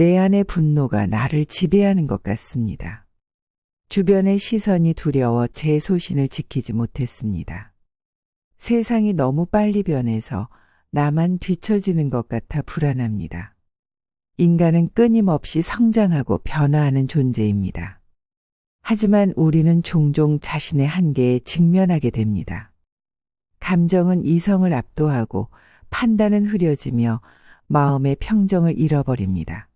내 안의 분노가 나를 지배하는 것 같습니다. 주변의 시선이 두려워 제 소신을 지키지 못했습니다. 세상이 너무 빨리 변해서 나만 뒤처지는 것 같아 불안합니다. 인간은 끊임없이 성장하고 변화하는 존재입니다. 하지만 우리는 종종 자신의 한계에 직면하게 됩니다. 감정은 이성을 압도하고 판단은 흐려지며 마음의 평정을 잃어버립니다.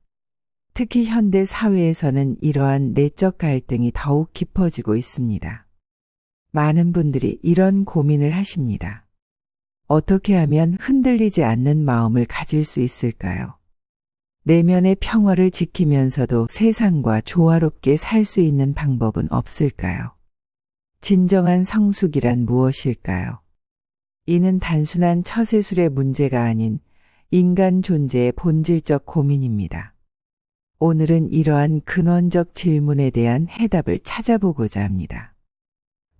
특히 현대 사회에서는 이러한 내적 갈등이 더욱 깊어지고 있습니다. 많은 분들이 이런 고민을 하십니다. 어떻게 하면 흔들리지 않는 마음을 가질 수 있을까요? 내면의 평화를 지키면서도 세상과 조화롭게 살 수 있는 방법은 없을까요? 진정한 성숙이란 무엇일까요? 이는 단순한 처세술의 문제가 아닌 인간 존재의 본질적 고민입니다. 오늘은 이러한 근원적 질문에 대한 해답을 찾아보고자 합니다.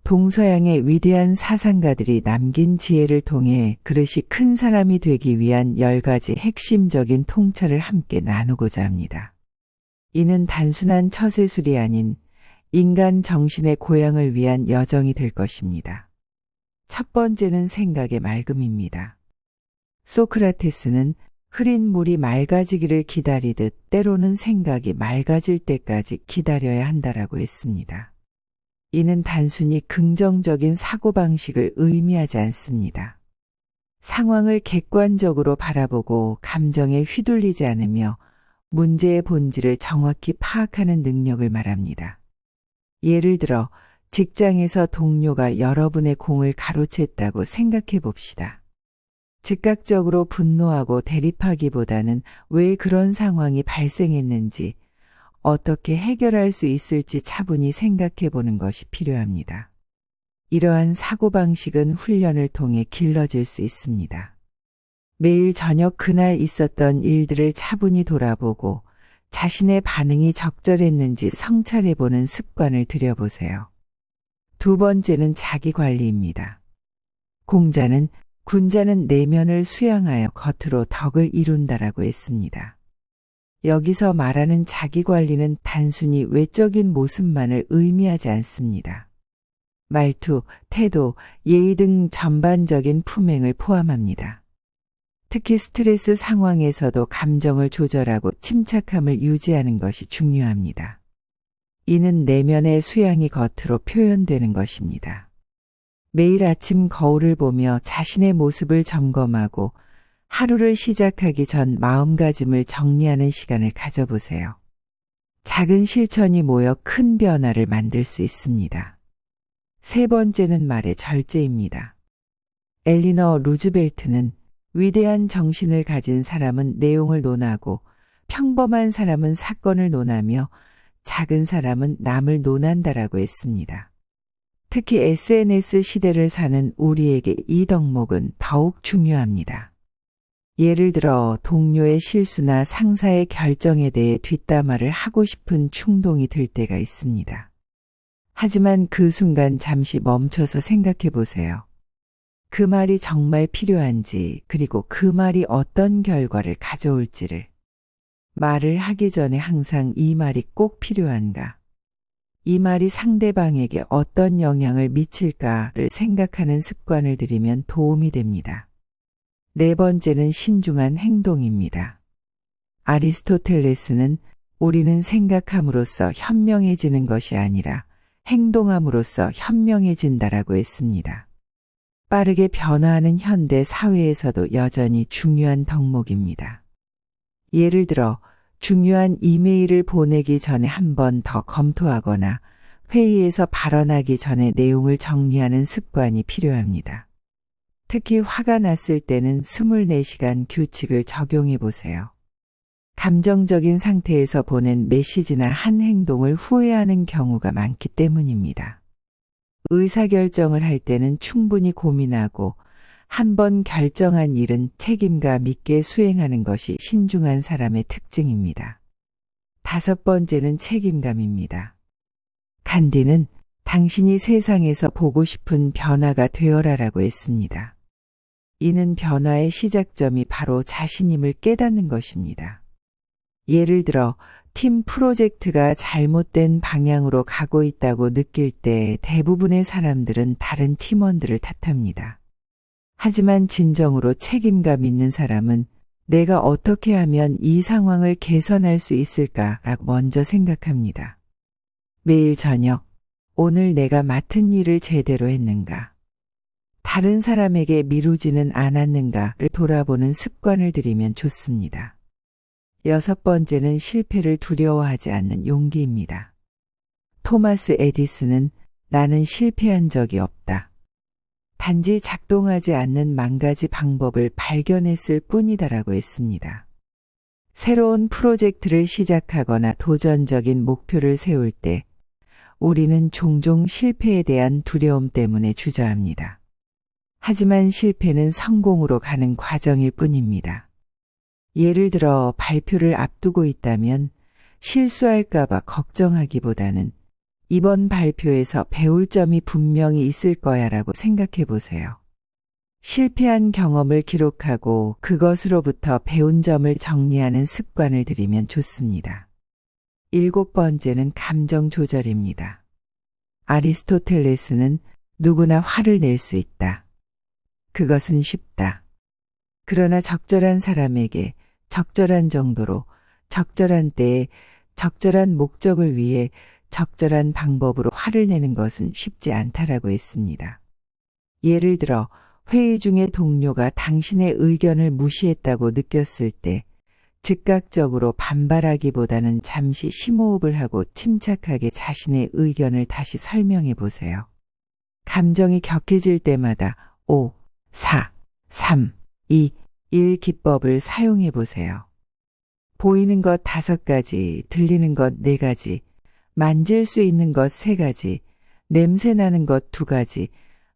동서양의 위대한 사상가들이 남긴 지혜를 통해 그릇이 큰 사람이 되기 위한 열 가지 핵심적인 통찰을 함께 나누고자 합니다. 이는 단순한 처세술이 아닌 인간 정신의 고향을 위한 여정이 될 것입니다. 첫 번째는 생각의 맑음입니다. 소크라테스는 흐린 물이 맑아지기를 기다리듯 때로는 생각이 맑아질 때까지 기다려야 한다라고 했습니다. 이는 단순히 긍정적인 사고방식을 의미하지 않습니다. 상황을 객관적으로 바라보고 감정에 휘둘리지 않으며 문제의 본질을 정확히 파악하는 능력을 말합니다. 예를 들어 직장에서 동료가 여러분의 공을 가로챘다고 생각해 봅시다. 즉각적으로 분노하고 대립하기보다는 왜 그런 상황이 발생했는지 어떻게 해결할 수 있을지 차분히 생각해 보는 것이 필요합니다. 이러한 사고방식은 훈련을 통해 길러질 수 있습니다. 매일 저녁 그날 있었던 일들을 차분히 돌아보고 자신의 반응이 적절했는지 성찰해 보는 습관을 들여보세요. 두 번째는 자기 관리입니다. 공자는 군자는 내면을 수양하여 겉으로 덕을 이룬다라고 했습니다. 여기서 말하는 자기 관리는 단순히 외적인 모습만을 의미하지 않습니다. 말투, 태도, 예의 등 전반적인 품행을 포함합니다. 특히 스트레스 상황에서도 감정을 조절하고 침착함을 유지하는 것이 중요합니다. 이는 내면의 수양이 겉으로 표현되는 것입니다. 매일 아침 거울을 보며 자신의 모습을 점검하고 하루를 시작하기 전 마음가짐을 정리하는 시간을 가져보세요. 작은 실천이 모여 큰 변화를 만들 수 있습니다. 세 번째는 말의 절제입니다. 엘리너 루즈벨트는 위대한 정신을 가진 사람은 내용을 논하고 평범한 사람은 사건을 논하며 작은 사람은 남을 논한다라고 했습니다. 특히 SNS 시대를 사는 우리에게 이 덕목은 더욱 중요합니다. 예를 들어 동료의 실수나 상사의 결정에 대해 뒷담화를 하고 싶은 충동이 들 때가 있습니다. 하지만 그 순간 잠시 멈춰서 생각해 보세요. 그 말이 정말 필요한지, 그리고 그 말이 어떤 결과를 가져올지를. 말을 하기 전에 항상 이 말이 꼭 필요한가? 이 말이 상대방에게 어떤 영향을 미칠까를 생각하는 습관을 들이면 도움이 됩니다. 네 번째는 신중한 행동입니다. 아리스토텔레스는 우리는 생각함으로써 현명해지는 것이 아니라 행동함으로써 현명해진다라고 했습니다. 빠르게 변화하는 현대 사회에서도 여전히 중요한 덕목입니다. 예를 들어 중요한 이메일을 보내기 전에 한 번 더 검토하거나 회의에서 발언하기 전에 내용을 정리하는 습관이 필요합니다. 특히 화가 났을 때는 24시간 규칙을 적용해 보세요. 감정적인 상태에서 보낸 메시지나 한 행동을 후회하는 경우가 많기 때문입니다. 의사결정을 할 때는 충분히 고민하고 한 번 결정한 일은 책임감 있게 수행하는 것이 신중한 사람의 특징입니다. 다섯 번째는 책임감입니다. 간디는 당신이 세상에서 보고 싶은 변화가 되어라라고 했습니다. 이는 변화의 시작점이 바로 자신임을 깨닫는 것입니다. 예를 들어 팀 프로젝트가 잘못된 방향으로 가고 있다고 느낄 때 대부분의 사람들은 다른 팀원들을 탓합니다. 하지만 진정으로 책임감 있는 사람은 내가 어떻게 하면 이 상황을 개선할 수 있을까라고 먼저 생각합니다. 매일 저녁, 오늘 내가 맡은 일을 제대로 했는가? 다른 사람에게 미루지는 않았는가를 돌아보는 습관을 들이면 좋습니다. 여섯 번째는 실패를 두려워하지 않는 용기입니다. 토마스 에디슨은 나는 실패한 적이 없다. 단지 작동하지 않는 만 가지 방법을 발견했을 뿐이다라고 했습니다. 새로운 프로젝트를 시작하거나 도전적인 목표를 세울 때 우리는 종종 실패에 대한 두려움 때문에 주저합니다. 하지만 실패는 성공으로 가는 과정일 뿐입니다. 예를 들어 발표를 앞두고 있다면 실수할까봐 걱정하기보다는 이번 발표에서 배울 점이 분명히 있을 거야 라고 생각해 보세요. 실패한 경험을 기록하고 그것으로부터 배운 점을 정리하는 습관을 들이면 좋습니다. 일곱 번째는 감정 조절입니다. 아리스토텔레스는 누구나 화를 낼 수 있다. 그것은 쉽다. 그러나 적절한 사람에게 적절한 정도로 적절한 때에 적절한 목적을 위해 적절한 방법으로 화를 내는 것은 쉽지 않다라고 했습니다. 예를 들어 회의 중에 동료가 당신의 의견을 무시했다고 느꼈을 때 즉각적으로 반발하기보다는 잠시 심호흡을 하고 침착하게 자신의 의견을 다시 설명해 보세요. 감정이 격해질 때마다 5, 4, 3, 2, 1 기법을 사용해 보세요. 보이는 것 다섯 가지, 들리는 것 네 가지, 만질 수 있는 것 세 가지, 냄새 나는 것 두 가지,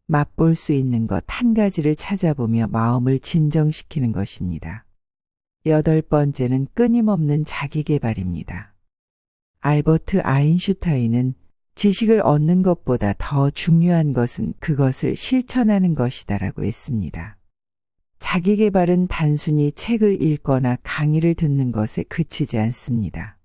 맛볼 수 있는 것 한 가지를 찾아보며 마음을 진정시키는 것입니다. 여덟 번째는 끊임없는 자기 개발입니다. 알버트 아인슈타인은 지식을 얻는 것보다 더 중요한 것은 그것을 실천하는 것이다라고 했습니다. 자기 개발은 단순히 책을 읽거나 강의를 듣는 것에 그치지 않습니다.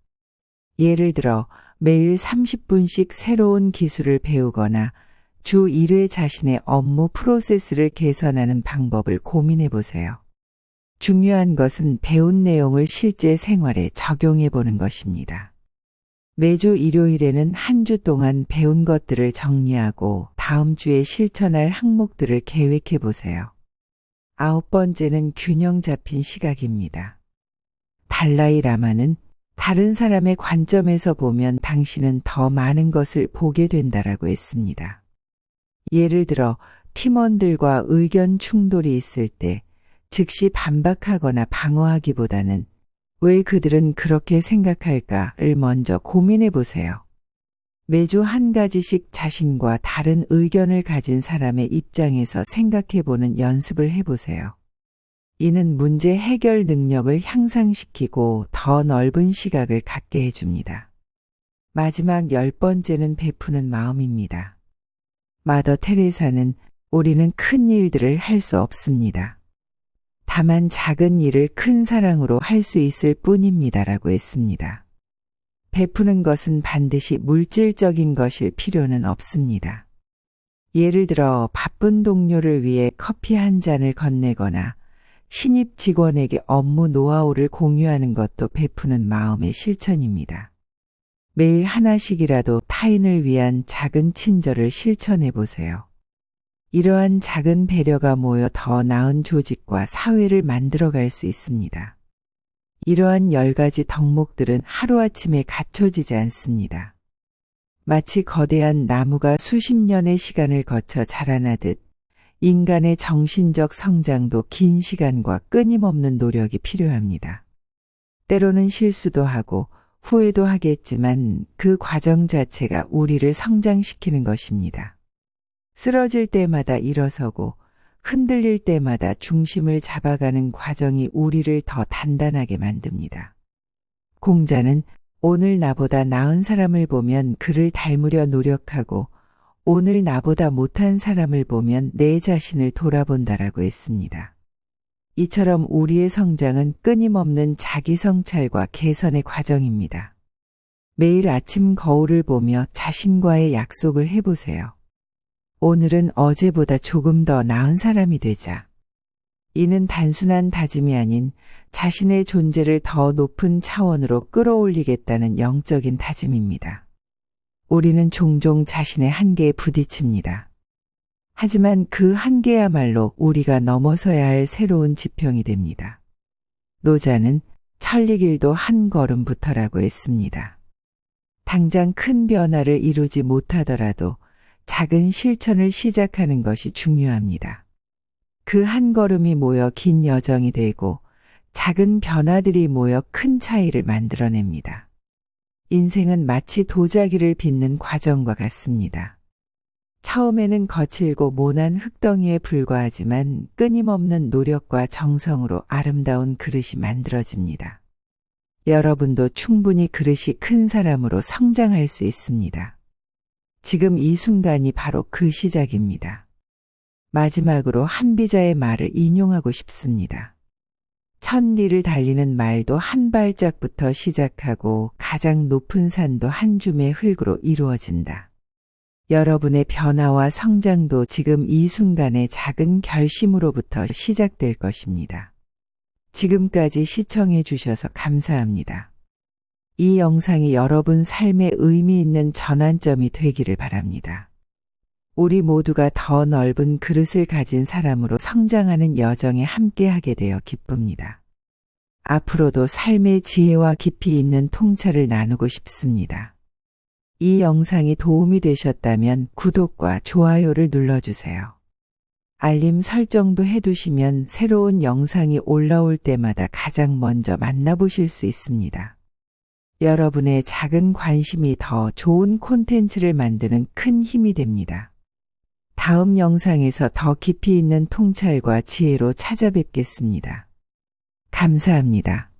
예를 들어 매일 30분씩 새로운 기술을 배우거나 주 1회 자신의 업무 프로세스를 개선하는 방법을 고민해 보세요. 중요한 것은 배운 내용을 실제 생활에 적용해 보는 것입니다. 매주 일요일에는 한 주 동안 배운 것들을 정리하고 다음 주에 실천할 항목들을 계획해 보세요. 아홉 번째는 균형 잡힌 시각입니다. 달라이 라마는 다른 사람의 관점에서 보면 당신은 더 많은 것을 보게 된다라고 했습니다. 예를 들어 팀원들과 의견 충돌이 있을 때 즉시 반박하거나 방어하기보다는 왜 그들은 그렇게 생각할까를 먼저 고민해 보세요. 매주 한 가지씩 자신과 다른 의견을 가진 사람의 입장에서 생각해 보는 연습을 해 보세요. 이는 문제 해결 능력을 향상시키고 더 넓은 시각을 갖게 해줍니다. 마지막 열 번째는 베푸는 마음입니다. 마더 테레사는 우리는 큰 일들을 할 수 없습니다. 다만 작은 일을 큰 사랑으로 할 수 있을 뿐입니다라고 했습니다. 베푸는 것은 반드시 물질적인 것일 필요는 없습니다. 예를 들어 바쁜 동료를 위해 커피 한 잔을 건네거나 신입 직원에게 업무 노하우를 공유하는 것도 베푸는 마음의 실천입니다. 매일 하나씩이라도 타인을 위한 작은 친절을 실천해 보세요. 이러한 작은 배려가 모여 더 나은 조직과 사회를 만들어갈 수 있습니다. 이러한 열 가지 덕목들은 하루아침에 갖춰지지 않습니다. 마치 거대한 나무가 수십 년의 시간을 거쳐 자라나듯 인간의 정신적 성장도 긴 시간과 끊임없는 노력이 필요합니다. 때로는 실수도 하고 후회도 하겠지만 그 과정 자체가 우리를 성장시키는 것입니다. 쓰러질 때마다 일어서고 흔들릴 때마다 중심을 잡아가는 과정이 우리를 더 단단하게 만듭니다. 공자는 오늘 나보다 나은 사람을 보면 그를 닮으려 노력하고 오늘 나보다 못한 사람을 보면 내 자신을 돌아본다라고 했습니다. 이처럼 우리의 성장은 끊임없는 자기 성찰과 개선의 과정입니다. 매일 아침 거울을 보며 자신과의 약속을 해보세요. 오늘은 어제보다 조금 더 나은 사람이 되자. 이는 단순한 다짐이 아닌 자신의 존재를 더 높은 차원으로 끌어올리겠다는 영적인 다짐입니다. 우리는 종종 자신의 한계에 부딪힙니다. 하지만 그 한계야말로 우리가 넘어서야 할 새로운 지평이 됩니다. 노자는 천리길도 한 걸음부터라고 했습니다. 당장 큰 변화를 이루지 못하더라도 작은 실천을 시작하는 것이 중요합니다. 그 한 걸음이 모여 긴 여정이 되고 작은 변화들이 모여 큰 차이를 만들어냅니다. 인생은 마치 도자기를 빚는 과정과 같습니다. 처음에는 거칠고 모난 흙덩이에 불과하지만 끊임없는 노력과 정성으로 아름다운 그릇이 만들어집니다. 여러분도 충분히 그릇이 큰 사람으로 성장할 수 있습니다. 지금 이 순간이 바로 그 시작입니다. 마지막으로 한비자의 말을 인용하고 싶습니다. 천리를 달리는 말도 한 발짝부터 시작하고 가장 높은 산도 한 줌의 흙으로 이루어진다. 여러분의 변화와 성장도 지금 이 순간의 작은 결심으로부터 시작될 것입니다. 지금까지 시청해 주셔서 감사합니다. 이 영상이 여러분 삶에 의미 있는 전환점이 되기를 바랍니다. 우리 모두가 더 넓은 그릇을 가진 사람으로 성장하는 여정에 함께하게 되어 기쁩니다. 앞으로도 삶의 지혜와 깊이 있는 통찰을 나누고 싶습니다. 이 영상이 도움이 되셨다면 구독과 좋아요를 눌러주세요. 알림 설정도 해두시면 새로운 영상이 올라올 때마다 가장 먼저 만나보실 수 있습니다. 여러분의 작은 관심이 더 좋은 콘텐츠를 만드는 큰 힘이 됩니다. 다음 영상에서 더 깊이 있는 통찰과 지혜로 찾아뵙겠습니다. 감사합니다.